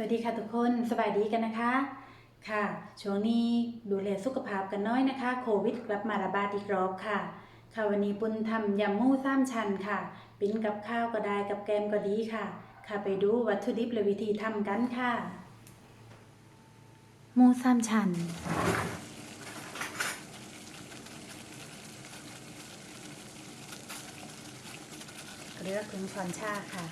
สวัสดีค่ะทุกคนสบายดีกันนะคะ ค่ะ ช่วงนี้ดูแลสุขภาพกันน้อยนะคะ โควิดกลับมาระบาดอีกรอบค่ะ ค่ะวันนี้ปุณทำยำมูซ้ำชันค่ะ ปิ้นกับข้าวก็ได้กับแกมก็ดีค่ะ ค่ะไปดูวัตถุดิบและวิธีทำกันค่ะ มูซ้ำชันเกลือครึ่งช้อนชาค่ะ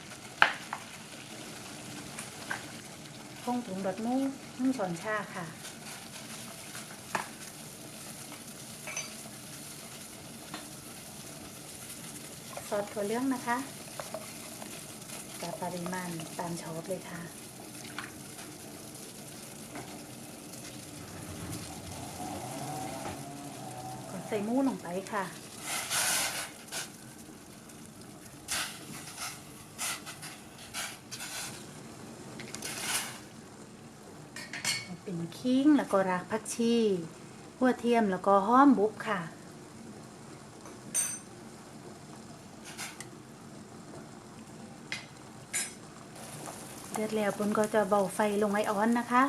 ผงปรุงรสมูหนึ่งช้อนชาค่ะ ซอสถั่วเหลืองนะคะกับปริมาณตามชอบเลยค่ะก็ใส่มูลงไปค่ะ เป็นขิงแล้วก็รากผักชีหัวเทียมแล้วก็ห้อมบุบค่ะเดือดแล้วปุนก็จะเบาไฟลงไว้อ่อนนะคะ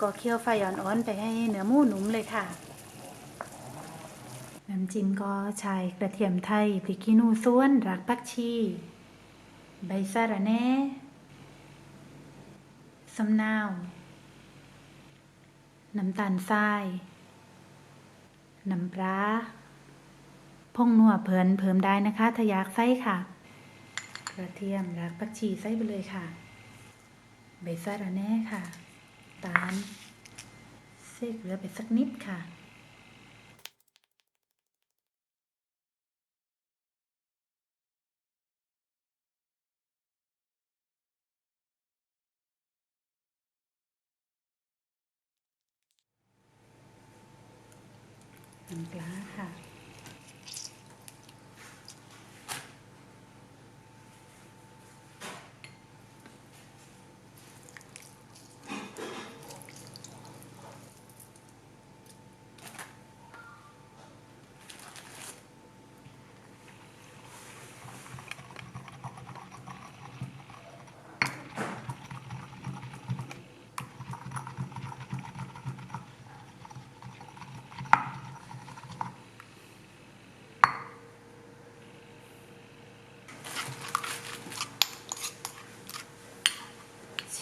ก็เคี่ยวไฟอ่อนๆไปให้เนื้อหมูหนุ่มเลยค่ะน้ำจิ้มก็ใช้กระเทียมไทยพริกขี้หนูส่วนรากผักชี ใบสะระแหน่สำนาว น้ำตาลทราย น้ำปลาพงนัวเพิ่นเพิ่มได้นะคะถ้าอยากไส้ค่ะ กระเทียมรากผักชีไส้ไปเลยค่ะใบซาระแน่ค่ะ ตาลเสกเหลือไปสักนิดค่ะ น้ำป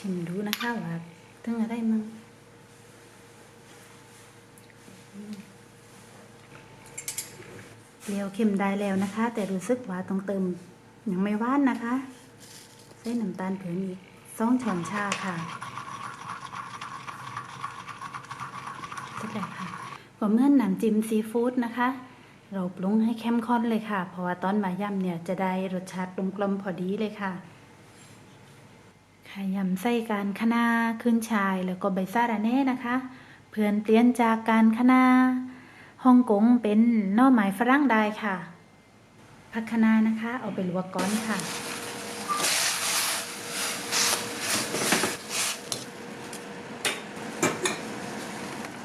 ชิมดูนะคะว่าถึงอะไรมั่งเปรี้ยวเค็มได้แล้วนะคะ แต่รู้สึกว่าต้องเติมยังไม่ว่านนะคะใส่น้ำตาลเผือนอีกสองช้อนชาค่ะเสร็จแล้วค่ะก็เมื่อนน้ำจิ้มซีฟู้ดนะคะ เราปรุงให้เข้มข้นเลยค่ะ เพราะว่าตอนมายำเนี่ยจะได้รสชาติกลมๆพอดีเลยค่ะ ค่ะยำไส้การคะนาขึ้นชายแล้วก็ใบซาระเน่นะคะ เพื่อนเปลี่ยนจากการคะนาฮ่องกงเป็นน่อไม้ฝรั่งได้ค่ะผักคะนานะคะ เอาไปลวกก้อนค่ะ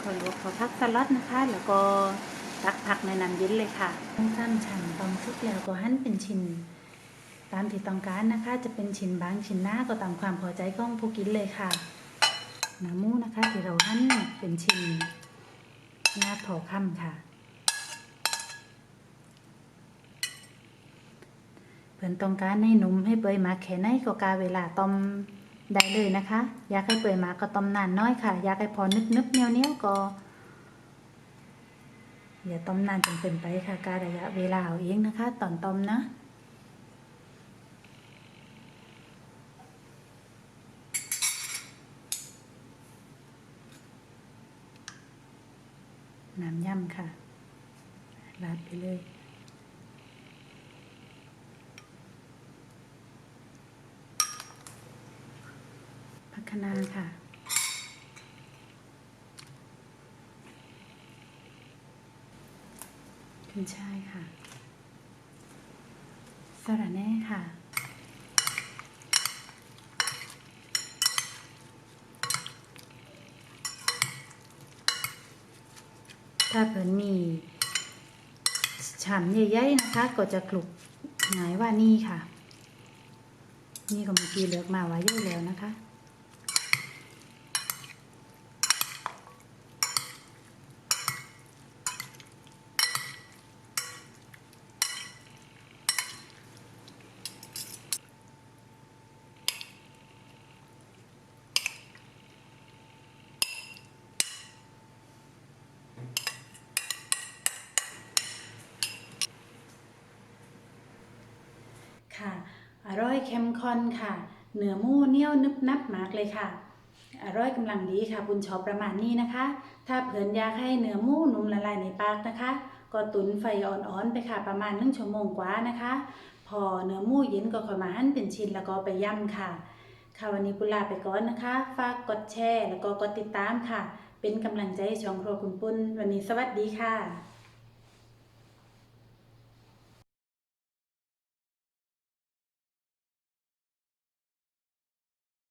ก็ลวกพอพักสลัดนะคะ แล้วก็ตักผักในน้ำเย็นเลยค่ะต้องซ้ำฉันตอนสุกแล้วก็หั่นเป็นชิ้น ตามที่ต้องการนะคะ จะเป็นชิ้นบางชิ้นหน้าก็ตามความพอใจของผู้กินเลยค่ะหนาหมูนะคะที่เราหั่นเป็นชิ้นหน้าพอค่ำค่ะเพื่อนต้องการให้หนุ่มให้เปื่อยหมาแค่ไหนก็กาเวลาต้มได้เลยนะคะ อยากให้เปื่อยหมาก็ต้มนานน้อยค่ะ อยากให้พอนึบนึบๆเนียวเนียวๆก็อย่าต้มนานจนเกินไปค่ะ การระยะเวลาเอาเองนะคะ ตอนต้มนะ น้ำย่ำค่ะราดไปเลยพักคะนาค่ะขึ้นช่ายค่ะสระแน่ค่ะ ถ้าเพิ่นมีฉ่ำใหญ่ๆนะคะ ก็จะกลุกหงายว่านี่ค่ะ นี่ก็เมื่อกี้เลือกมาไว้เยอะแล้วนะคะ อร่อยเข้มข้นค่ะ เนื้อมูเนียวนึบนับมากเลยค่ะ อร่อยกำลังดีค่ะบุญชอบประมาณนี้นะคะ ถ้าเผื่อนอยากให้เนื้อมูนุ่มละลายในปากนะคะ ก็ตุนไฟอ่อนๆไปค่ะ ประมาณหนึ่งชั่วโมงกว่านะคะ พอเนื้อมูเย็นก็ค่อยมาหั่นเป็นชิ้นแล้วก็ไปย่ำค่ะ ค่ะวันนี้ปุลาไปก่อนนะคะ ฝากกดแชร์แล้วก็กดติดตามค่ะ เป็นกำลังใจให้ช่องครัวคุณปุ้น วันนี้สวัสดีค่ะ